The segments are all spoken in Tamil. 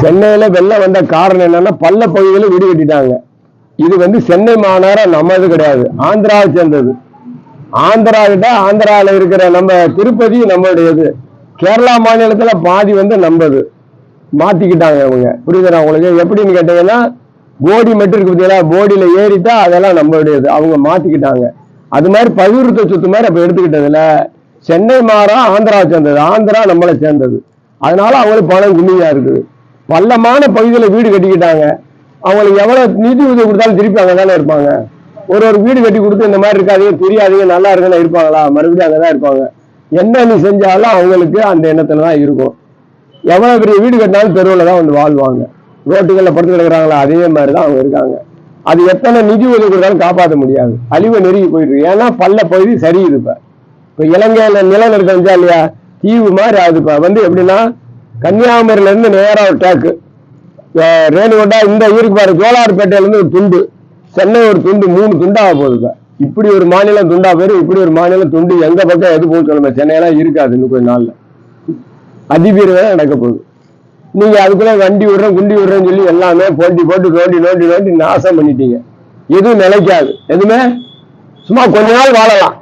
சென்னையில வெள்ளம் வந்த காரணம் என்னன்னா பள்ள பகுதியில் வீடு கட்டிட்டாங்க. இது வந்து சென்னை மாநகரம் நம்மது கிடையாது. ஆந்திராவை சேர்ந்தது. ஆந்திரா கிட்ட ஆந்திராவில் இருக்கிற நம்ம திருப்பதி நம்மளுடையது. கேரளா மாநிலத்துல பாதி வந்து நம்பது மாத்திக்கிட்டாங்க அவங்க. புரியுதுனா உங்களுக்கு? எப்படின்னு கேட்டீங்கன்னா போடி மட்டும் இருக்கு பார்த்தீங்களா? போடியில ஏறிட்டா அதெல்லாம் நம்மளுடையது. அவங்க மாத்திக்கிட்டாங்க. அது மாதிரி பகிர்த்த சொத்து மாதிரி அப்ப எடுத்துக்கிட்டதுல சென்னை மாறா ஆந்திரா சேர்ந்தது. ஆந்திரா நம்மளை சேர்ந்தது. அதனால அவங்களுக்கு பணம் கம்மியா இருக்குது. பள்ளமான பகுதியில் வீடு கட்டிக்கிட்டாங்க. அவங்களுக்கு எவ்வளோ நிதி உதவி கொடுத்தாலும் திருப்பி அங்கே தானே இருப்பாங்க. ஒரு ஒரு வீடு கட்டி கொடுத்து இந்த மாதிரி இருக்காதீங்க தெரியாதீங்க நல்லா இருக்குன்னு இருப்பாங்களா? மறுபடியும் அங்கே தான் இருப்பாங்க. என்ன நீ செஞ்சாலும் அவங்களுக்கு அந்த எண்ணத்துல தான் இருக்கும். எவ்வளோ பெரிய வீடு கட்டினாலும் தெருவில் தான் வந்து வாழ்வாங்க. ரோட்டுகளில் படுத்து கிடக்குறாங்களா? அதே மாதிரி தான் அவங்க இருக்காங்க. அது எத்தனை நிதி உதவி கொடுத்தாலும் காப்பாற்ற முடியாது. அழிவு நெருங்கி போயிட்டு இருக்கு. ஏன்னா பல்ல பகுதி சரி இப்போ. இப்போ இலங்கையில நிலநடுக்கம் இருந்துச்சா இல்லையா? தீவு மாதிரி அது இப்போ. வந்து எப்படின்னா கன்னியாகுமரியிலேருந்து நேராக ஒரு டேக்கு ரேணுகொண்டா இந்த ஊருக்கு பாரு கோலார்பேட்டையிலேருந்து ஒரு துண்டு சென்னை ஒரு துண்டு மூணு துண்டாக போகுதுங்க இப்படி ஒரு மாநிலம் துண்டா பேரு இப்படி ஒரு மாநிலம் துண்டு எங்க பக்கம் எது போகும் சொல்லுங்க. சென்னையெல்லாம் இருக்காது இன்னும் கொஞ்ச நாள்ல. அதிபீரவே நடக்க போகுது. நீங்க அதுக்குள்ள வண்டி விடுறேன் குண்டி விடுறேன்னு சொல்லி எல்லாமே போட்டி போட்டு நோண்டி நோண்டி நோண்டி நாசம் பண்ணிட்டீங்க. எதுவும் நிலைக்காது. எதுவுமே? சும்மா கொஞ்ச நாள் வாழலாம்.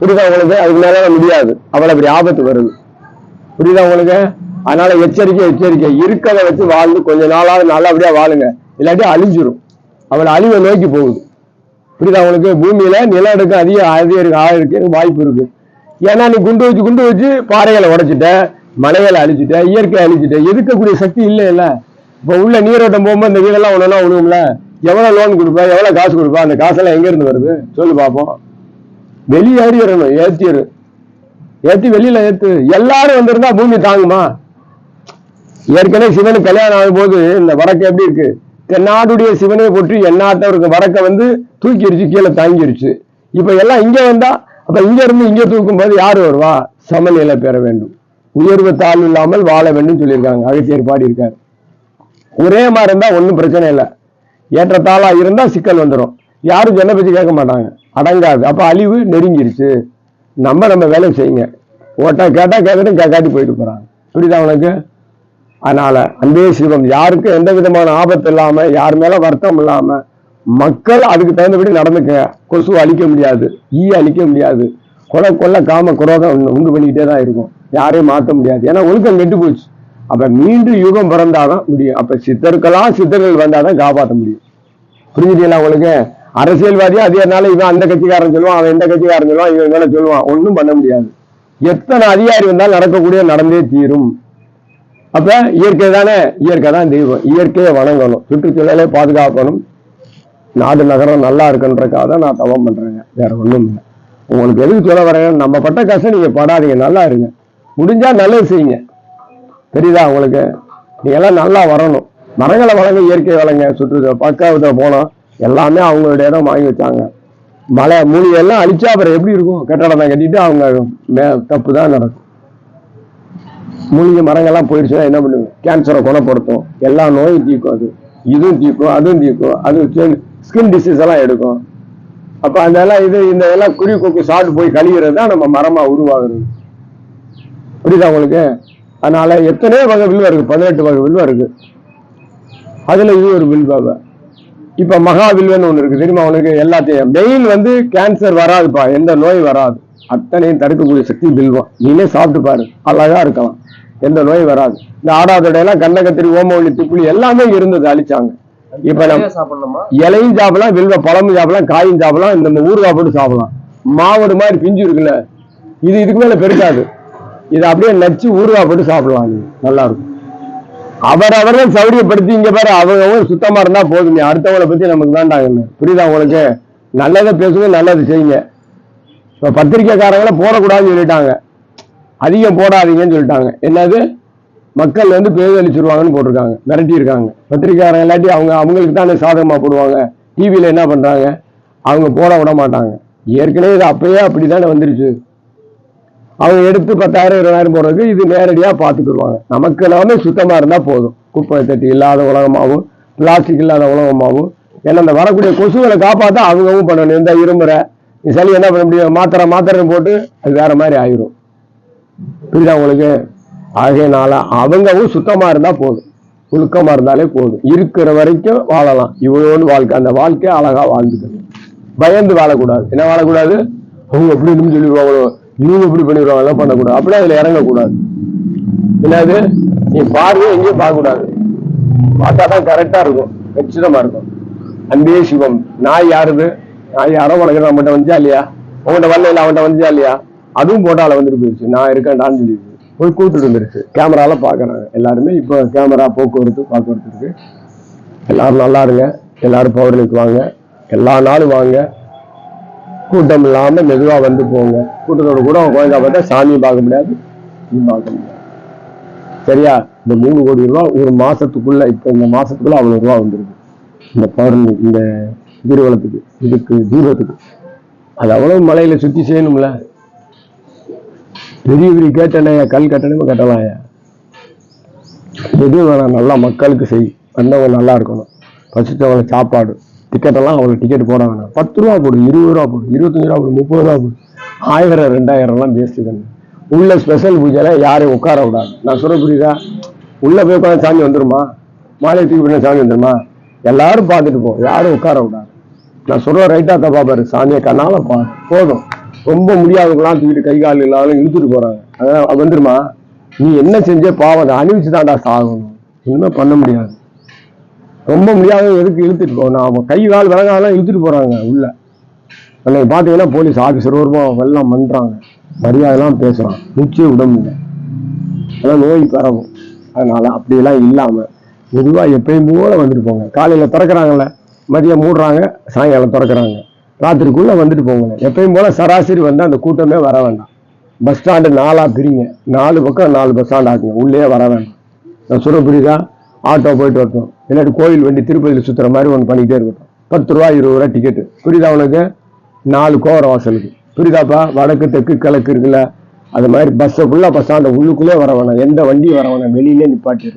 புரியுதா உங்களுக்கு? அதுக்கு மேல முடியாது. அவ்வளவு பெரிய ஆபத்து வருது. புரியுதா உங்களுக்கு? அதனால எச்சரிக்கை எச்சரிக்கை. இருக்கிறத வச்சு வாழ்ந்து கொஞ்ச நாளாவது நல்லபடியா வாழுங்க. இல்லாட்டி அழிஞ்சிரும். அவளை அழிவை நோக்கி போகுது. புரியுதா அவனுக்கு பூமியில நிலநடுக்கம் அதிக அதிக ஆயிருக்கு வாய்ப்பு இருக்கு. ஏன்னா நீ குண்டு வச்சு குண்டு வச்சு பாறைகளை உடைச்சிட்ட மலைகளை அழிச்சிட்ட இயற்கை அழிச்சிட்ட எதிர்க்கக்கூடிய சக்தி இல்லை இல்ல இப்போ உள்ள நீரோட்டம் போகும்போது இந்த வீடெல்லாம் ஒன்றா விழுவும்ல எவ்வளவு லோன் கொடுப்பா? எவ்வளவு காசு கொடுப்பா? அந்த காசெல்லாம் எங்க இருந்து வருது? சொல்லு பார்ப்போம் வெளியே ஏறிடணும் ஏற்றிடு ஏத்தி வெளியில ஏத்து. எல்லாரும் வந்திருந்தா பூமி தாங்குமா? ஏற்கனவே சிவனுக்கு கல்யாணம் ஆகும்போது இந்த வடக்கு எப்படி இருக்கு? தென்னாடுடைய சிவனை போற்றி எந்நாட்டவருக்கு வடக்க வந்து தூக்கிருச்சு கீழே தாங்கிருச்சு இப்ப எல்லாம் இங்க வந்தா அப்ப இங்க இருந்து இங்க தூக்கும் போது யாரு வருவா? சமநிலை பெற வேண்டும். உயர்வு தாழ்வு இல்லாமல் வாழ வேண்டும் சொல்லியிருக்காங்க. அகத்தியர் பாடி இருக்காரு ஒரே மாதிரி இருந்தா ஒன்றும் பிரச்சனை இல்லை. ஏற்றத்தாளா இருந்தா சிக்கல் வந்துடும் யாரும் சொன்ன பற்றி கேட்க மாட்டாங்க. அடங்காது. அப்ப அழிவு நெருங்கிருச்சு. நம்ம நம்ம வேலை செய்யுங்க. ஓட்டா கேட்டா கேட்கட்டும் கேட்காட்டி போயிட்டு போறாங்க. புரியுதா உனக்கு? அதனால அன்பே சிவம் யாருக்கும் எந்த விதமான ஆபத்து இல்லாம யார் மேல வருத்தம் இல்லாம மக்கள் அதுக்கு தகுந்தபடி நடந்துக்க கொசு அழிக்க முடியாது ஈ அழிக்க முடியாது கொலை கொள்ள காம குரோதம் உண்டு- பண்ணிக்கிட்டே தான் இருக்கும். யாரையும் மாற்ற முடியாது. ஏன்னா ஒழுக்கம் கெட்டு போச்சு. அப்ப மீண்டும் யுகம் பிறந்தாதான் முடியும். அப்ப சித்தருக்கெல்லாம் சித்தர்கள் வந்தாதான் காப்பாற்ற முடியும். புரிஞ்சுட்டீங்களா உங்களுக்கு? அரசியல்வாதியா அதேனால இவன் அந்த கட்சிக்காரன் சொல்லுவான் அவன் எந்த கட்சிக்காரன் சொல்லுவான் இவன் மேல சொல்லுவான். ஒன்றும் பண்ண முடியாது. எத்தனை அதிகாரி வந்தால் நடக்கக்கூடிய நடந்தே தீரும். அப்ப இயற்கை தானே? இயற்கை தான் தெய்வம். இயற்கையை வணங்கணும். சுற்றுச்சூழலை பாதுகாக்கணும். நாடு நகரம் நல்லா இருக்குன்றக்காக தான் நான் தவம் பண்றேங்க. வேற ஒண்ணும் இல்லை. உங்களுக்கு எதுக்கு சொல்ல வரேன் நம்ம பட்ட கஷ்டம் நீங்க படாதீங்க. நல்லா இருங்க. முடிஞ்சா நல்லது செய்யுங்க. தெரியுதா உங்களுக்கு? நீங்க எல்லாம் நல்லா வரணும். மரங்களை வளங்க இயற்கை வளங்க. சுற்று பக்கத்தில் போனோம் எல்லாமே அவங்களுடைய இடம் வாங்கி வச்சாங்க. மலை மூலிகை எல்லாம் அழிச்சா அப்புறம் எப்படி இருக்கும்? கட்டடம் தான் கட்டிட்டு அவங்க மே- தப்பு தான் நடக்கும். மூலிகை மரங்கள்லாம் போயிடுச்சுன்னா என்ன பண்ணுங்க கேன்சரை குணப்படுத்தும். எல்லா நோயும் தீக்கும் அது. இதுவும் தீக்கும் அதுவும் தீக்கும் அது ஸ்கின் டிசீஸ் எல்லாம் எடுக்கும். அப்ப அந்த எல்லாம் இது இந்த எல்லாம் குறி கொக்கு சாப்பிட்டு போய் கழிகிறது தான் நம்ம மரமா உருவாகுறது. புரியுதா உங்களுக்கு? அதனால எத்தனையோ வகை வில்வம் இருக்கு. பதினெட்டு வகை வில்வம் இருக்கு. அதுல இது ஒரு வில்வாவை இப்ப மகா வில்வன்னு ஒண்ணு இருக்கு. தெரியுமா உனக்கு எல்லாத்தையும். மெயின் வந்து கேன்சர் வராதுப்பா. எந்த நோய் வராது. அத்தனையும் தடுக்கக்கூடிய சக்தி வில்வம். நீனே சாப்பிட்டு பாரு. அழகா இருக்கலாம். எந்த நோய் வராது. இந்த ஆடாதொடையெல்லாம் கண்ண கத்திரி ஓமவள்ளி திப்புளி எல்லாமே இருந்தது அழிச்சாங்க இப்ப நம்ம இலையும் சாப்பிடலாம் வில்வ பழமும் சாப்பிடலாம் காயும் சாப்பிடலாம் இந்த ஊறுகாய் போட்டு சாப்பிடலாம். மாவடு மாதிரி பிஞ்சு இருக்குல்ல இது இதுக்கு மேல பெருக்காது இது அப்படியே நச்சு ஊறுகாய் போட்டு சாப்பிடலாம் நீ நல்லா இருக்கும் அவர் அவர்கள் சௌரியப்படுத்தி இங்க பாரு அவங்க சுத்தமா இருந்தா போதுமே. அடுத்தவங்களை பத்தி நமக்கு வேண்டாங்கன்னு புரியுதா உங்களுக்கு? நல்லதை பேசுங்க நல்லது செய்யுங்க. இப்ப பத்திரிக்கைக்காரங்களை போடக்கூடாதுன்னு சொல்லிட்டாங்க. அதிகம் போடாதீங்கன்னு சொல்லிட்டாங்க. என்னது? மக்கள் வந்து பேதளிச்சிருவாங்கன்னு போட்டிருக்காங்க. மிரட்டி இருக்காங்க பத்திரிக்கையாளர் இல்லாட்டி அவங்க அவங்களுக்கு தானே சாதகமாக போடுவாங்க. டிவியில் என்ன பண்ணுறாங்க அவங்க போட விட மாட்டாங்க. ஏற்கனவே இது அப்பயே அப்படித்தானே வந்துருச்சு. அவங்க எடுத்து பத்தாயிரம் இருபதாயிரம் போடுறதுக்கு இது நேரடியாக பார்த்துக்கிடுவாங்க நமக்கு எல்லாமே சுத்தமாக இருந்தால் போதும். குப்பை தட்டி இல்லாத உலகமாகவும் பிளாஸ்டிக் இல்லாத உலகமாகவும். ஏன்னா அந்த வரக்கூடிய கொசுகளை காப்பாற்ற அவங்கவும் பண்ணணும். இந்த இருமுறை சளி என்ன பண்ண முடியும்? மாத்திரை மாத்திரை போட்டு அது வேற மாதிரி ஆயிரும். புரியுதா உங்களுக்கு? ஆகையினால அவங்கவும் சுத்தமா இருந்தா போதும். ஒழுக்கமா இருந்தாலே போதும். இருக்கிற வரைக்கும் வாழலாம். இவ்வளோன்னு வாழ்க்கை. அந்த வாழ்க்கையை அழகா வாழ்ந்துக்கணும். பயந்து வாழக்கூடாது. என்ன வாழக்கூடாது? அவங்க எப்படி இருந்து சொல்லிடுவாங்களோ? இவங்க எப்படி பண்ணிடுவாங்க எல்லாம் பண்ணக்கூடாது. அப்படியே அதுல இறங்கக்கூடாது. என்னது? நீ பார்வை எங்கேயும் பார்க்கக்கூடாது. பார்த்தா தான் கரெக்டா இருக்கும். கச்சிதமா இருக்கும். அன்பே சிவம். நாய் யாருது? நாய் யாரோ உனக்கு நம்மகிட்ட வந்துச்சா இல்லையா? உங்கள்கிட்ட வரல இல்லை அவன்கிட்ட வந்துச்சா இல்லையா? அதுவும் போட்டால வந்துட்டு போயிடுச்சு. நான் இருக்கேன்டான்னு சொல்லிடுச்சு போய் கூப்பிட்டு வந்துருச்சு. கேமரால பாக்குறாங்க எல்லாருமே இப்போ கேமரா போக்குவரத்து போக்குவரத்து இருக்கு. எல்லாரும் நல்லா இருங்க. எல்லாரும் பௌர்ணமிக்கு வாங்க. எல்லா நாளும் வாங்க. கூட்டம் இல்லாம மெதுவா வந்து போங்க. கூட்டத்தோட கூட குழந்தை பார்த்தா சாமியை பார்க்க முடியாது. நீ பார்க்க முடியாது. சரியா? இந்த மூணு கோடி ரூபா ஒரு மாசத்துக்குள்ள இப்ப இந்த மாசத்துக்குள்ள அவ்வளவு ரூபா வந்துருக்கு இந்த பௌர்ணமி இந்த கிரிவலத்துக்கு இதுக்கு தீபத்துக்கு. அது அவ்வளவு மலையில சுத்தி செய்யணும்ல. பெரிய பெரிய கேட்டனையா கல் கட்டணமே? கட்டலாம்யா எதுவும் வேணாம் நல்லா மக்களுக்கு செய். வந்தவங்க நல்லா இருக்கணும். பசித்தவங்களை சாப்பாடு. டிக்கெட்டெல்லாம் அவங்களுக்கு டிக்கெட் போட வேணாம். பத்து ரூபா போடு இருபது ரூபா போடு இருபத்தஞ்சு ரூபா போடு முப்பது ரூபா போடு. ஆயிரம் ரெண்டாயிரம்லாம் பேசிக்கணும் உள்ள ஸ்பெஷல் பூஜையில் யாரையும் உட்கார விடாது. நான் சொல்ல புரியுதா? உள்ளே போய் உட்காந்து சாமி வந்துருமா? மாலை தூக்கி பண்ண சாமி வந்துருமா? எல்லாரும் பார்த்துட்டு போ. யாரும் உட்கார விடாது. நான் சொல்கிற ரைட்டா தப்பா பாரு சாமியை கண்ணால் பா போதும். ரொம்ப முடியாதவங்களாம் தூக்கிட்டு கை கால் இல்லாமல் இழுத்துட்டு போறாங்க. அதான் வந்துருமா? நீ என்ன செஞ்ச பாவம் அதை அணிவிச்சு தான்டா சாகணும். இனிமே பண்ண முடியாது. ரொம்ப முடியாத எதுக்கு இழுத்துட்டு போகணும் அவன் கை கால் விலகாலாம் இழுத்துட்டு போறாங்க உள்ள. அன்னைக்கு பார்த்தீங்கன்னா போலீஸ் ஆஃபீஸர் வருவோம் எல்லாம் பண்றாங்க. மரியாதைலாம் பேசுறான். மூச்சே விட முடியல. அதெல்லாம் நோய் பரவும். அதனால அப்படியெல்லாம் இல்லாம மெதுவாக எப்பயும் போல வந்துட்டு போங்க. காலையில திறக்கிறாங்கல்ல மதியம் மூடுறாங்க சாயங்காலம் திறக்கறாங்க. ராத்திரிக்குள்ளே வந்துட்டு போங்க. எப்பயும் போல் சராசரி வந்து அந்த கூட்டமே வர வேண்டாம். பஸ் ஸ்டாண்டு நாலாக பிரிங்க. நாலு பக்கம் நாலு பஸ் ஸ்டாண்ட் ஆகுங்க. உள்ளே வர வேண்டாம். நான் சொல்ல புரியுதா? ஆட்டோ போயிட்டு வரட்டும். இல்லாட்டி கோயில் வண்டி திருப்பதியில் சுற்றுற மாதிரி ஒன்று பண்ணிக்கிட்டே இருக்கட்டும். பத்து ரூபா இருபது ரூபா டிக்கெட்டு புரியுதா உனக்கு? நாலு கோவர வாசலுக்கு. புரியுதாப்பா? வடக்கு தெற்கு கிழக்கு இருக்குல்ல? அது மாதிரி பஸ்ஸை ஃபுல்லாக பஸ் ஸ்டாண்டு உள்ளுக்குள்ளே வர வேணாம். எந்த வண்டியும் வர வேணாம். வெளியிலே நிப்பாட்டிடு.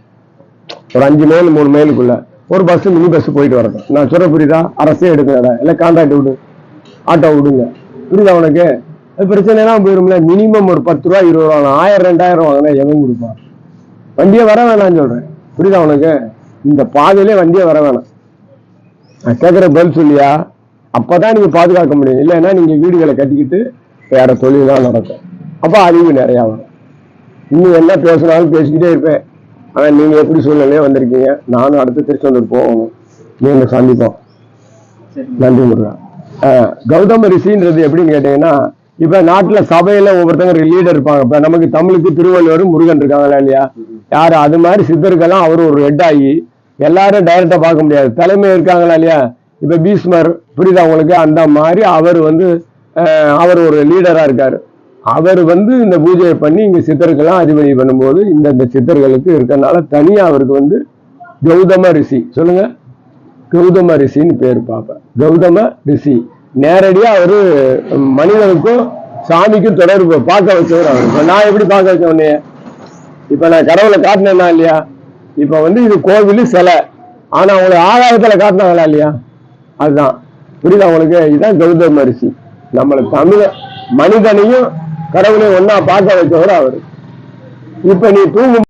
ஒரு அஞ்சு மைல் மூணு மைலுக்குள்ளே ஒரு பஸ்ஸு மினி பஸ்ஸு போயிட்டு வரட்டும். நான் சொல்ற புரியுதா? அரசே எடுக்கலடா இல்லை கான்ட்ராக்ட் விடு. ஆட்டோ விடுங்க. புரியுதா உனக்கு? அது பிரச்சனை எல்லாம் போயிரும்ல மினிமம் ஒரு பத்து ரூபா இருபது ரூபா ஆயிரம் ரெண்டாயிரம் வாங்கினா எவன் கொடுப்பான் வண்டியே வர வேணாம்னு சொல்றேன். புரியுதா உனக்கு? இந்த பாதையிலே வண்டியே வர வேணாம். நான் கேட்குற பதில் சொல்லியா? அப்பதான் நீங்க பாதுகாக்க முடியும். இல்லைன்னா நீங்க வீடுகளை கட்டிக்கிட்டு வேற தொழில் தான் நடக்கும். அப்போ அழிவு நிறையா வரும். இன்னும் என்ன பேசினாலும் பேசிக்கிட்டே இருப்பேன். ஆனா நீங்க எப்படி சூழ்நிலையே வந்திருக்கீங்க? நானும் அடுத்து திருச்செந்தூர் போகணும். நீங்க சந்திப்போம். நன்றி முருகா. கௌதம ரிஷின்றது எப்படின்னு கேட்டீங்கன்னா இப்ப நாட்டுல சபையில ஒவ்வொருத்தங்க லீடர் இருப்பாங்க. இப்ப நமக்கு தமிழுக்கு திருவள்ளுவர் முருகன் இருக்காங்களா இல்லையா? யாரு? அது மாதிரி சித்தருக்கெல்லாம் அவர் ஒரு ஹெட் ஆகி எல்லாரும் டைரக்டா பார்க்க முடியாது. தலைமை இருக்காங்களா இல்லையா? இப்ப பீஸ்மர் புரியுதா உங்களுக்கு? அந்த மாதிரி அவர் வந்து அவர் ஒரு லீடரா இருக்காரு. அவர் வந்து இந்த பூஜையை பண்ணி இங்க சித்தருக்கெல்லாம் அதிபதி பண்ணும்போது இந்த இந்த சித்தர்களுக்கு இருக்கறனால தனியா அவருக்கு வந்து கௌதம ரிஷி. சொல்லுங்க. கௌதம ரிஷின்னு பேர் பார்ப்பேன் கௌதம ரிஷி. நேரடியா அவரு மனிதனுக்கும் சாமிக்கும் தொடர்பு பார்க்க வச்சவர் அவர். இப்ப நான் எப்படி பார்க்க வச்ச உடனே இப்ப நான் கடவுளை காட்டினேன்னா இல்லையா? இப்ப வந்து இது கோவில் சிலை. ஆனா அவங்களை ஆகாயத்துல காட்டினாங்களா இல்லையா? அதுதான். புரியுதா உங்களுக்கு? இதுதான் கௌதம ரிஷி. நம்மளை தமிழ மனிதனையும் கடவுளையும் ஒன்னா பார்க்க வச்சவர் அவர். இப்ப நீ தூங்கும்